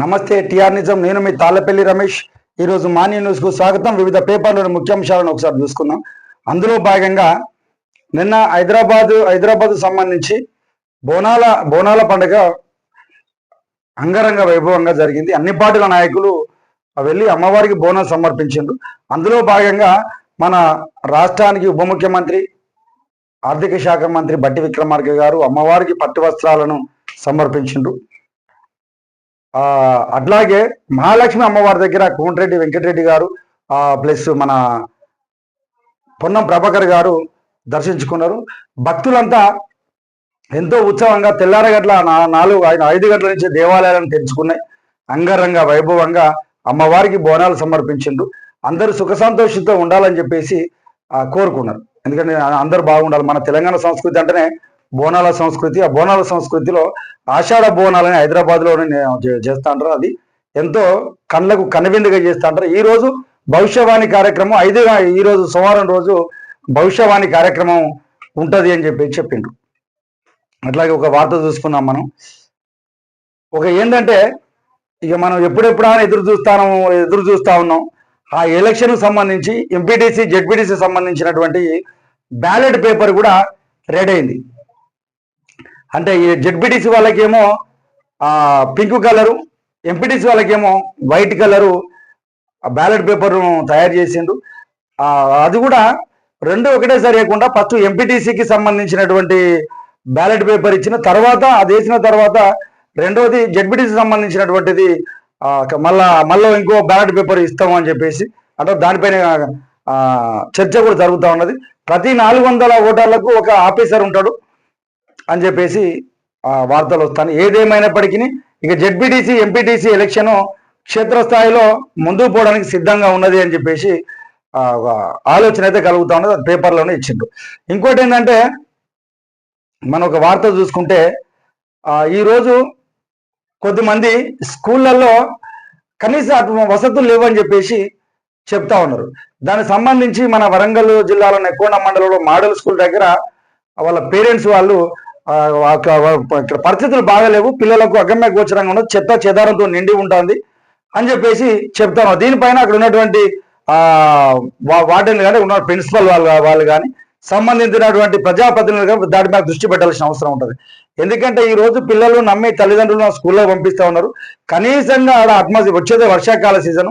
నమస్తే టిఆర్ నిజం. నేను మీ తాళ్ళపల్లి రమేష్. ఈరోజు మాన్య న్యూస్కు స్వాగతం. వివిధ పేపర్లోని ముఖ్యాంశాలను ఒకసారి చూసుకుందాం. అందులో భాగంగా నిన్న హైదరాబాద్ హైదరాబాద్ సంబంధించి బోనాల బోనాల పండుగ అంగరంగ వైభవంగా జరిగింది. అన్ని పార్టీల నాయకులు వెళ్ళి అమ్మవారికి బోనం సమర్పించిండ్రు. అందులో భాగంగా మన రాష్ట్రానికి ఉప ముఖ్యమంత్రి ఆర్థిక శాఖ మంత్రి బట్టి విక్రమార్క గారు అమ్మవారికి పట్టు వస్త్రాలను సమర్పించిండ్రు. అట్లాగే మహాలక్ష్మి అమ్మవారి దగ్గర కోమటిరెడ్డి వెంకటరెడ్డి గారు ప్లస్ మన పొన్నం ప్రభాకర్ గారు దర్శించుకున్నారు. భక్తులంతా ఎంతో ఉత్సవంగా తెల్లారగట్ల నా- నాలుగు ఐ- ఐదు గంటల నుంచి దేవాలయాలను తెరుచుకున్నాయి. అంగరంగ వైభవంగా అమ్మవారికి బోనాలు సమర్పించిండ్రు. అందరూ సుఖ సంతోషంతో ఉండాలని చెప్పేసి కోరుకున్నారు. ఎందుకంటే అందరూ బాగుండాలి. మన తెలంగాణ సంస్కృతి అంటేనే బోనాల సంస్కృతి ఆ బోనాల సంస్కృతిలో ఆషాఢ బోనాలని హైదరాబాద్లోనే చేస్తాంటారు చేస్తా ఉంటారు అది ఎంతో కళ్ళకు కనువిందుగా చేస్తా ఉంటారు భవిష్యవాణి కార్యక్రమం ఐదు ఈరోజు సోమవారం రోజు భవిష్యవాణి కార్యక్రమం ఉంటుంది అని చెప్పి చెప్పిండ్రు. అట్లాగే ఒక వార్త చూసుకున్నాం మనం. ఒక ఏంటంటే ఇక మనం ఎప్పుడెప్పుడైనా ఎదురు చూస్తాను ఎదురు చూస్తూ ఉన్నాం. ఆ ఎలక్షన్కు సంబంధించి ఎంపీటీసీ జెడ్పీటీసీ సంబంధించినటువంటి బ్యాలెట్ పేపర్ కూడా రెడీ అయింది. అంటే ఈ జెడ్పీటీసీ వాళ్ళకేమో పింక్ కలరు ఎంపీటీసీ వాళ్ళకేమో వైట్ కలరు బ్యాలెట్ పేపర్ తయారు చేసిండు. అది కూడా రెండు ఒకటేసారి వేయకుండా ఫస్ట్ ఎంపీటీసీకి సంబంధించినటువంటి బ్యాలెట్ పేపర్ ఇచ్చిన తర్వాత అది వేసిన తర్వాత రెండవది జెడ్పీటీసీ సంబంధించినటువంటిది మళ్ళా మళ్ళీ ఇంకో బ్యాలెట్ పేపర్ ఇస్తాము అని చెప్పేసి అంటే దానిపైన చర్చ కూడా జరుగుతూ ఉన్నది. ప్రతి నాలుగు వందల ఓటర్లకు ఒక ఆఫీసర్ ఉంటాడు. అని చెప్పేసి వార్తలు వస్తాను ఏదేమైనప్పటికీ ఇక జెడ్పీటీసీ ఎంపీటీసీ ఎలక్షన్ క్షేత్రస్థాయిలో ముందుకు పోవడానికి సిద్ధంగా ఉన్నది అని చెప్పేసి ఆలోచన అయితే కలుగుతా ఉన్నది. అది పేపర్లోనే ఇచ్చిండ్రు. ఇంకోటి ఏంటంటే మనం ఒక వార్త చూసుకుంటే ఈరోజు కొద్దిమంది స్కూళ్ళల్లో కనీస వసతులు లేవని చెప్పేసి చెప్తా ఉన్నారు. దానికి సంబంధించి మన వరంగల్ జిల్లాలో నెక్కొండ మండలంలో మోడల్ స్కూల్ దగ్గర వాళ్ళ పేరెంట్స్ వాళ్ళు ఇక్కడ పరిస్థితులు బాగాలేవు. పిల్లలకు అగమ్య గోచరంగా ఉండదు చెత్త చెదారంతో నిండి ఉంటుంది అని చెప్పేసి చెప్తాను. దీనిపైన అక్కడ ఉన్నటువంటి వార్డెన్ కానీ ఉన్న ప్రిన్సిపల్ వాళ్ళు వాళ్ళు కానీ సంబంధించినటువంటి ప్రజాప్రతినిధులు దాని మీద దృష్టి పెట్టాల్సిన అవసరం ఉంటుంది. ఎందుకంటే ఈ రోజు పిల్లలు నమ్మి తల్లిదండ్రులు స్కూల్లో పంపిస్తా ఉన్నారు. కనీసంగా ఆడ అట్మాస్ఫియర్ వచ్చేదే వర్షాకాల సీజన్.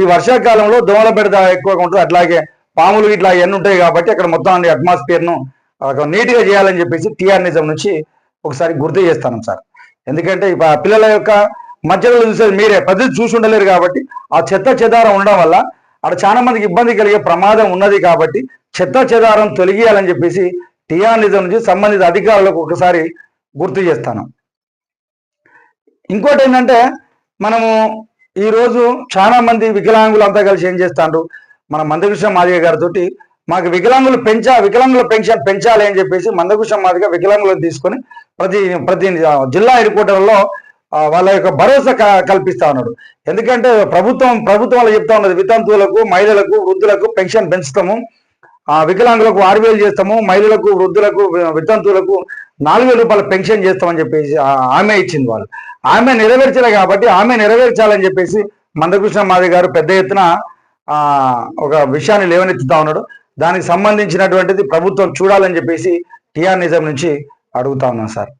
ఈ వర్షాకాలంలో దోమల బెడద ఎక్కువగా ఉంటుంది. అట్లాగే పాములు ఇట్లా ఎన్ని ఉంటాయి కాబట్టి అక్కడ మొత్తం అన్ని అట్మాస్ఫియర్ను ఒక నీట్గా చేయాలని చెప్పేసి టీఆర్ నిజం నుంచి ఒకసారి గుర్తు చేస్తాను సార్. ఎందుకంటే ఇప్పుడు పిల్లల యొక్క మధ్యలో చూసేది మీరే పెద్ద చూసి ఉండలేరు కాబట్టి ఆ చెత్త చెదారం ఉండడం వల్ల అక్కడ చాలా మందికి ఇబ్బంది కలిగే ప్రమాదం ఉన్నది కాబట్టి చెత్త చెదారం తొలగియాలని చెప్పేసి టీఆర్ నిజం నుంచి సంబంధిత అధికారులకు ఒకసారి గుర్తు చేస్తాను. ఇంకోటి ఏంటంటే మనము ఈరోజు చాలా మంది వికలాంగులు అంతా కలిసి ఏం చేస్తాండ్రు? మన మందకృష్ణ మాదిగ గారితోటి మాకు వికలాంగులు పెంచా వికలాంగుల పెన్షన్ పెంచాలి అని చెప్పేసి మందకృష్ణ మాదిగా వికలాంగులను తీసుకొని ప్రతి ప్రతి జిల్లా హెడ్ వాళ్ళ యొక్క భరోసా క- కల్పిస్తా ఉన్నాడు. ఎందుకంటే ప్రభుత్వం ప్రభుత్వం వాళ్ళు చెప్తా ఉన్నది వితంతువులకు మహిళలకు వృద్ధులకు పెన్షన్ పెంచుతాము. ఆ వికలాంగులకు ఆరు వేలు చేస్తాము మహిళలకు వృద్ధులకు వితంతువులకు నాలుగు వేల రూపాయల పెన్షన్ చేస్తామని చెప్పేసి ఆమె ఇచ్చింది వాళ్ళు. ఆమె నెరవేర్చలే కాబట్టి ఆమె నెరవేర్చాలని చెప్పేసి మందకృష్ణ మాది గారు పెద్ద ఎత్తున ఒక విషయాన్ని లేవనెత్తుతా ఉన్నాడు. దానికి సంబంధించినటువంటిది ప్రభుత్వం చూడాలని చెప్పేసి టిఆర్ నిజం నుంచి అడుగుతా ఉన్నాం సార్.